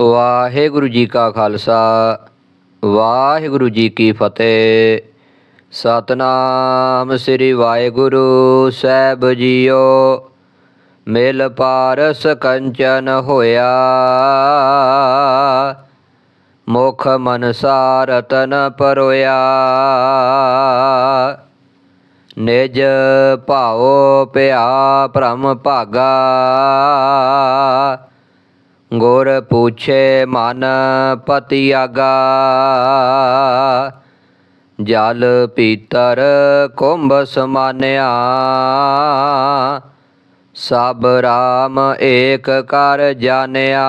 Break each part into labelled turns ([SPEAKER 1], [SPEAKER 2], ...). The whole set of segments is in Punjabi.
[SPEAKER 1] ਵਾਹਿਗੁਰੂ ਜੀ ਕਾ ਖਾਲਸਾ, ਵਾਹਿਗੁਰੂ ਜੀ ਕੀ ਫਤਿਹ। ਸਤਨਾਮ ਸ੍ਰੀ ਵਾਹਿਗੁਰੂ, ਸਾਹਿਬ ਜੀਓ। ਮਿਲ ਪਾਰਸ ਕੰਚਨ ਹੋਇਆ। ਮੁਖ ਮਨਸਾ ਰਤਨ ਪਰੋਇਆ। ਨਿਜ ਭਾਉ ਪਿਆ ਭ੍ਰਮ ਭਾਗਾ। ਗੁਰ ਪੁੱਛੇ ਮਨ ਪਤੀ ਆਗਾ। ਜਲ ਪੀਤਰ ਕੁੰਭ ਸਮਾਨਿਆ ਸਭ ਰਾਮ ਏਕ ਕਰ ਜਾਣਿਆ।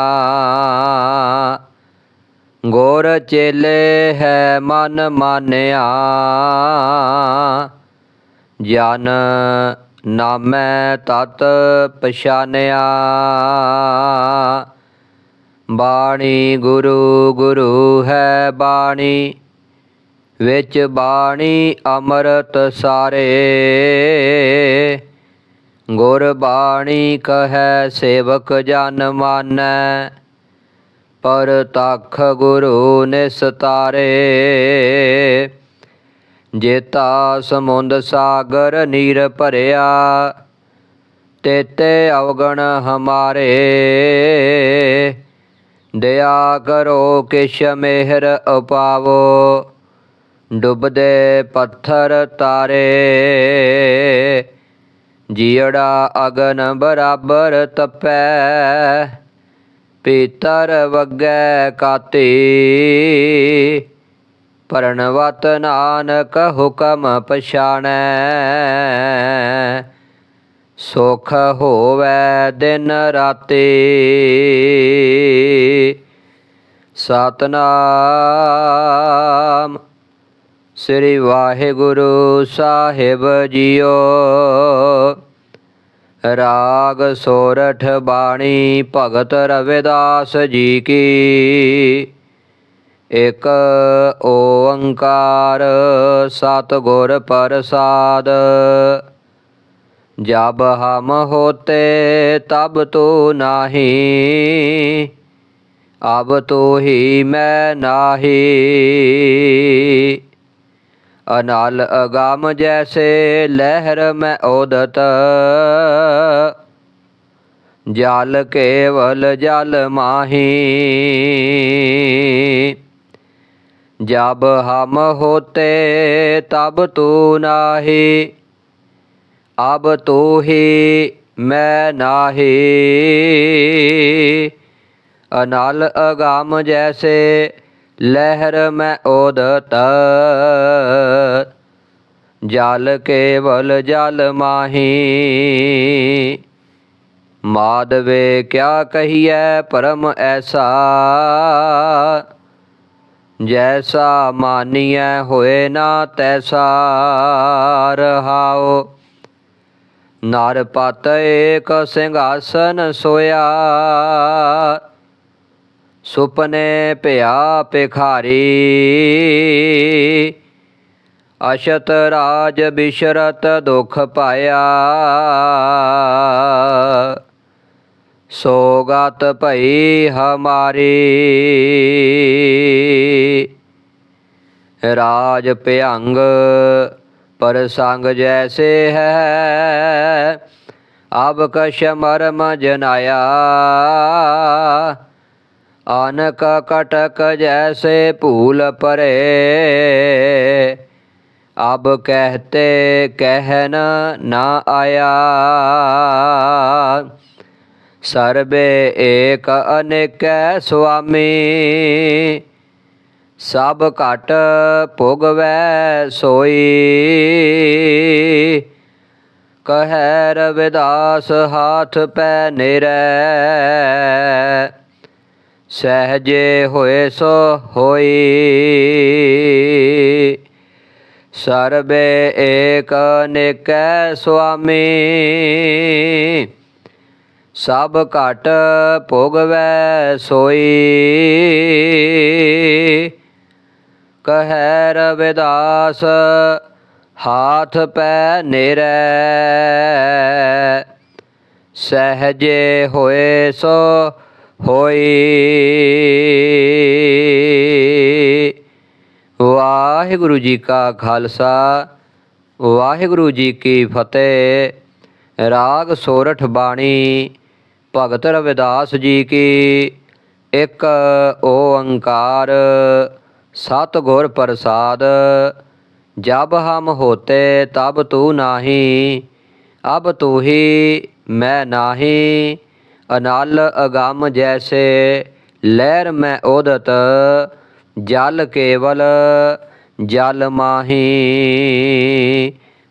[SPEAKER 1] ਗੁਰ ਚੇਲੇ ਹੈ ਮਨ ਮਾਨਿਆ। ਜਨ ਨਾਮੈ ਤਤ ਪਛਾਨਿਆ। ਬਾਣੀ ਗੁਰੂ ਗੁਰੂ ਹੈ ਬਾਣੀ, ਵਿੱਚ ਬਾਣੀ ਅੰਮ੍ਰਿਤ ਸਾਰੇ। ਗੁਰ ਬਾਣੀ ਕਹੈ, ਸੇਵਕ ਜਨ ਮਾਨੈ, ਪਰ ਤਖ ਗੁਰੂ ਨਿਸਤਾਰੇ ਜੇਤਾ ਸਮੁੰਦ ਸਾਗਰ ਨੀਰ ਭਰਿਆ, ਤੇਤੇ ਅਵਗਣ ਹਮਾਰੇ। ਦਇਆ ਕਰੋ ਕਿਛ ਮਿਹਰ ਉਪਾਵੋ, ਡੁੱਬਦੇ ਪੱਥਰ ਤਾਰੇ। ਜੀੜਾ ਅਗਨ ਬਰਾਬਰ ਤਪੈ, ਪੀਤਰ ਵਗੈ ਕਾਤੀ। ਪਰਣਵਤ ਨਾਨਕ ਹੁਕਮ ਪਛਾਣੈ ਸੁਖ ਹੋਵੇ ਦਿਨ ਰਾਤੀ। ਸਤਨਾਮ ਸ੍ਰੀ ਵਾਹਿਗੁਰੂ ਸਾਹਿਬ ਜੀਓ। ਰਾਗ ਸੋਰਠ ਬਾਣੀ ਭਗਤ ਰਵਿਦਾਸ ਜੀ ਕੀ। ਇਕ ਓੰਕਾਰ ਸਤਿਗੁਰ ਪ੍ਰਸਾਦ। ਜਬ ਹਮ ਹੋਤੇ ਤਬ ਤੂ ਨਾਹੀ, ਅਬ ਤੋ ਹੀ ਮੈਂ ਨਾਹੀ। ਅਨਲ ਅਗਮ ਜੈਸੇ ਲਹਿਰ ਮੈਂ ਓਦਤ, ਜਲ ਕੇਵਲ ਜਲ ਮਾਹੀ। ਜਬ ਹਮ ਹੋਤੇ ਤਬ ਤੂ ਨਾਹੀ ਅਬ ਤੂ ਹੀ ਮੈਂ ਨਾਹੀ। ਅਨਲ ਅਗਾਮ ਜੈਸੇ, ਲਹਿਰ ਮੈਂ ਓਦਤ ਜਲ ਕੇਵਲ ਜਲ ਮਾਹੀ। ਮਾਦਵੇ ਕਿਆ ਕਹੀਐ ਪਰਮ ਐਸਾ? ਜੈਸਾ ਮਾਨੀਐ ਹੋਏ ਨਾ ਤੈਸਾ। ਰਹਾਓ ਨਰ ਪਤ ਏਕ ਸਿੰਘਾਸਨ ਸੋਇਆ। ਸੁਪਨੇ ਭਿਆ ਭਿਖਾਰੀ। ਅਸ਼ਤ ਰਾਜ ਬਿਸ਼ਰਤ ਦੁਖ ਪਾਇਆ। ਸੋਗਤ ਭਈ ਹਮਾਰੀ। ਰਾਜ ਭਿਅੰਗ ਪਰ ਸੰਗ ਜੈਸੇ ਹੈ ਅਬ ਕਸ਼ ਮਰਮ ਜਨਾਇਆ ਅਨਕ ਕਟਕ ਜੈਸੇ ਭੂਲ ਪਰੇ ਅਬ ਕਹਤੇ ਕਹਿਨ ਨਾ ਆਇਆ ਸਰਬੇ ਏਕ ਅਨੇਕੈ ਸੁਆਮੀ ਸਭ ਘਟ ਭੋਗਵੈ ਸੋਈ। ਕਹੈ ਰਵਿਦਾਸ ਹਾਥ ਪੈ ਨਿਰੈ। ਸਹਜੇ ਹੋਏ ਸੋ ਹੋਈ। ਸਰਬੇ ਏਕ ਨਿਕੈ ਸੁਆਮੀ। ਸਭ ਘਟ ਭੋਗਵੈ ਸੋਈ। ਕਹੈ ਰਵਿਦਾਸ, ਹਾਥ ਪੈ ਨਿਰੈ। ਸਹਜੇ ਹੋਏ ਸੋ ਹੋਈ। ਵਾਹਿਗੁਰੂ ਜੀ ਕਾ ਖਾਲਸਾ, ਵਾਹਿਗੁਰੂ ਜੀ ਕੀ ਫਤਿਹ। ਰਾਗ ਸੋਰਠ ਬਾਣੀ, ਭਗਤ ਰਵਿਦਾਸ ਜੀ ਕੀ ਇੱਕ ਓੰਕਾਰ। ਸਤਿਗੁਰ ਪ੍ਰਸਾਦ, ਜਬ ਹਮ ਹੋਤੇ ਤਬ ਤੂ ਨਾਹੀ, ਅਬ ਤੂ ਹੀ ਮੈਂ ਨਾਹੀ, ਅਨਲ ਅਗੰਮ ਜੈਸੇ ਲਹਿਰ ਮੈਂ ਉਦਤ, ਜਲ ਕੇਵਲ ਜਲ ਮਾਹੀ।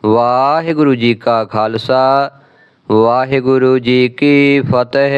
[SPEAKER 1] ਵਾਹਿਗੁਰੂ ਜੀ ਕਾ ਖਾਲਸਾ, ਵਾਹਿਗੁਰੂ ਜੀ ਕੀ ਫਤਿਹ।